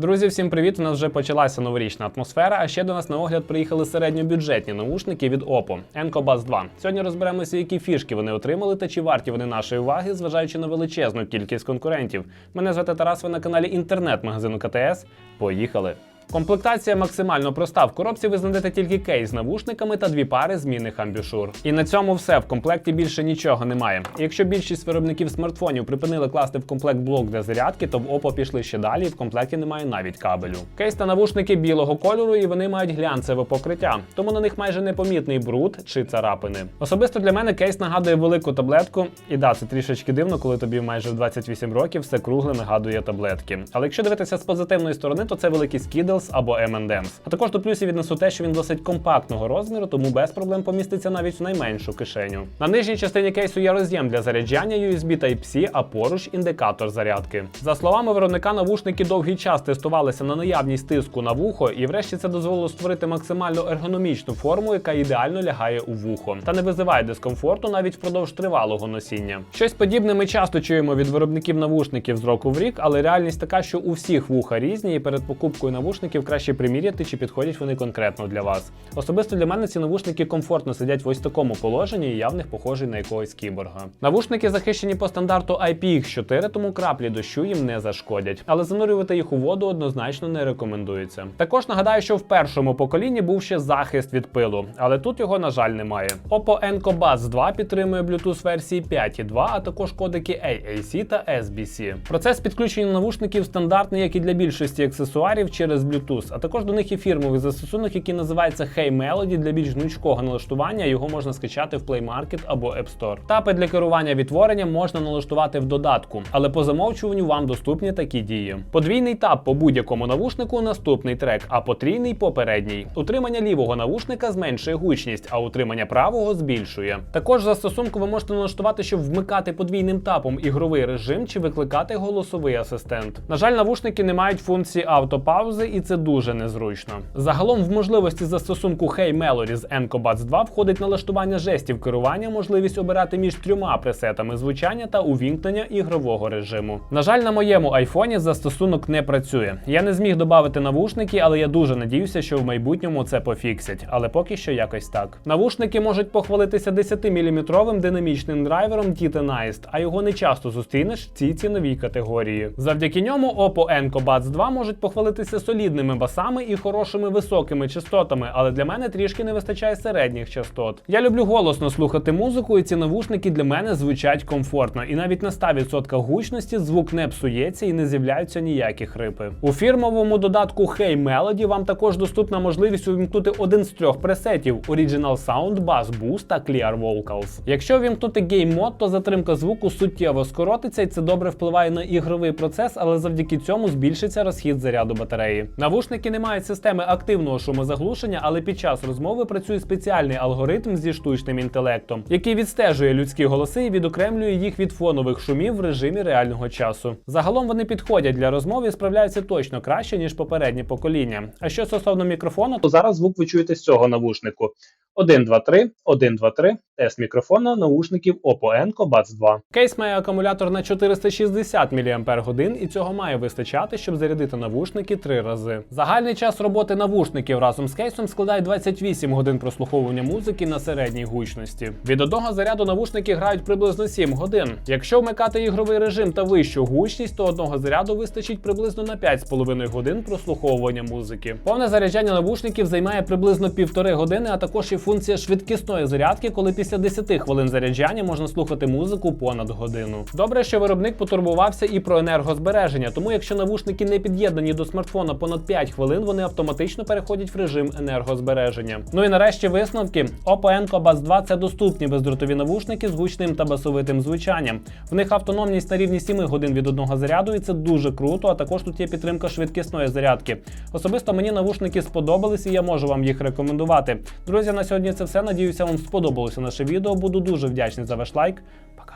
Друзі, всім привіт! У нас вже почалася новорічна атмосфера. А ще до нас на огляд приїхали середньобюджетні наушники від Oppo Enco Buzz 2. Сьогодні розберемося, які фішки вони отримали та чи варті вони нашої уваги, зважаючи на величезну кількість конкурентів. Мене звати Тарас. Ви на каналі інтернет-магазину КТС. Поїхали! Комплектація максимально проста. В коробці ви знайдете тільки кейс з навушниками та дві пари змінних амбішур. І на цьому все. В комплекті більше нічого немає. І якщо більшість виробників смартфонів припинили класти в комплект блок для зарядки, то в Oppo пішли ще далі. і В комплекті немає навіть кабелю. Кейс та навушники білого кольору, і вони мають глянцеве покриття, тому на них майже непомітний бруд чи царапини. Особисто для мене кейс нагадує велику таблетку. І да, це трішечки дивно, коли тобі майже в 28 років все кругле нагадує таблетки. Але якщо дивитися з позитивної сторони, то це великий Skittles або M&M's. А також до плюсів віднесу те, що він досить компактного розміру, тому без проблем поміститься навіть в найменшу кишеню. На нижній частині кейсу є роз'єм для заряджання USB Type-C, а поруч індикатор зарядки. За словами виробника, навушники довгий час тестувалися на наявність тиску на вухо, і врешті це дозволило створити максимально ергономічну форму, яка ідеально лягає у вухо, та не визиває дискомфорту навіть впродовж тривалого носіння. Щось подібне ми часто чуємо від виробників навушників з року в рік, але реальність така, що у всіх вуха різні, і перед покупкою навушників краще приміряти, чи підходять вони конкретно для вас. Особисто для мене ці навушники комфортно сидять в ось такому положенні, і я в них похожий на якогось кіборга. Навушники захищені по стандарту IPX4, тому краплі дощу їм не зашкодять, але занурювати їх у воду однозначно не рекомендується. Також нагадаю, що в першому поколінні був ще захист від пилу, але тут його, на жаль, немає. Oppo Enco Buds 2 підтримує Bluetooth версії 5.2, а також кодеки AAC та SBC. Процес підключення навушників стандартний, як і для більшості аксесуарів через Bluetooth, а також до них є фірмовий застосунок, який називається Hey Melody для більш гнучкого налаштування. Його можна скачати в Play Market або App Store. Тапи для керування відтворенням можна налаштувати в додатку, але по замовчуванню вам доступні такі дії. Подвійний тап по будь-якому навушнику наступний трек, а потрійний попередній. Утримання лівого навушника зменшує гучність, а утримання правого збільшує. Також застосунку ви можете налаштувати, щоб вмикати подвійним тапом ігровий режим чи викликати голосовий асистент. На жаль, навушники не мають функції автопаузи, і це дуже незручно. Загалом в можливості застосунку Hey Melody з Enco Buds 2 входить налаштування жестів керування, можливість обирати між трьома пресетами звучання та увімкнення ігрового режиму. На жаль, на моєму айфоні застосунок не працює. Я не зміг додати навушники, але я дуже надіюся, що в майбутньому це пофіксять. Але поки що якось так. Навушники можуть похвалитися 10-мм динамічним драйвером Titanized, а його не часто зустрінеш в цій ціновій категорії. Завдяки ньому Oppo Enco Buds 2 можуть похвалитися солідними басами і хорошими високими частотами, але для мене трішки не вистачає середніх частот. Я люблю голосно слухати музику, і ці навушники для мене звучать комфортно. І навіть на 100% гучності звук не псується і не з'являються ніякі хрипи. У фірмовому додатку Hey Melody вам також доступна можливість увімкнути один з трьох пресетів: Original Sound, Bass Boost та Clear Vocals. Якщо вімкнути Game Mode, то затримка звуку суттєво скоротиться, і це добре впливає на ігровий процес, але завдяки цьому збільшиться розхід заряду батареї. Навушники не мають системи активного шумозаглушення, але під час розмови працює спеціальний алгоритм зі штучним інтелектом, який відстежує людські голоси і відокремлює їх від фонових шумів в режимі реального часу. Загалом вони підходять для розмов і справляються точно краще ніж попереднє покоління. А що стосовно мікрофону, то зараз звук ви чуєте з цього навушнику. 1, 2, 3, 1, 2, 3. Тест мікрофона наушників Oppo Enco Buds 2. Кейс має акумулятор на 460 мАч, і цього має вистачати, щоб зарядити навушники три рази. Загальний час роботи навушників разом з кейсом складає 28 годин прослуховування музики на середній гучності. Від одного заряду навушники грають приблизно 7 годин. Якщо вмикати ігровий режим та вищу гучність, то одного заряду вистачить приблизно на 5,5 годин прослуховування музики. Повне заряджання навушників займає приблизно півтори години, а також є функція швидкісної зарядки, коли після 10 хвилин заряджання можна слухати музику понад годину. Добре, що виробник потурбувався і про енергозбереження, тому якщо навушники не під'єднані до смартфона понад 5 хвилин, вони автоматично переходять в режим енергозбереження. Ну і нарешті висновки. Oppo Enco Buds 2 це доступні бездротові навушники з гучним та басовитим звучанням. В них автономність на рівні 7 годин від одного заряду, і це дуже круто. А також тут є підтримка швидкісної зарядки. Особисто мені навушники сподобались, і я можу вам їх рекомендувати. Друзі, на сьогодні це все. Надіюся, вам сподобалося наше відео. Буду дуже вдячний за ваш лайк. Пока.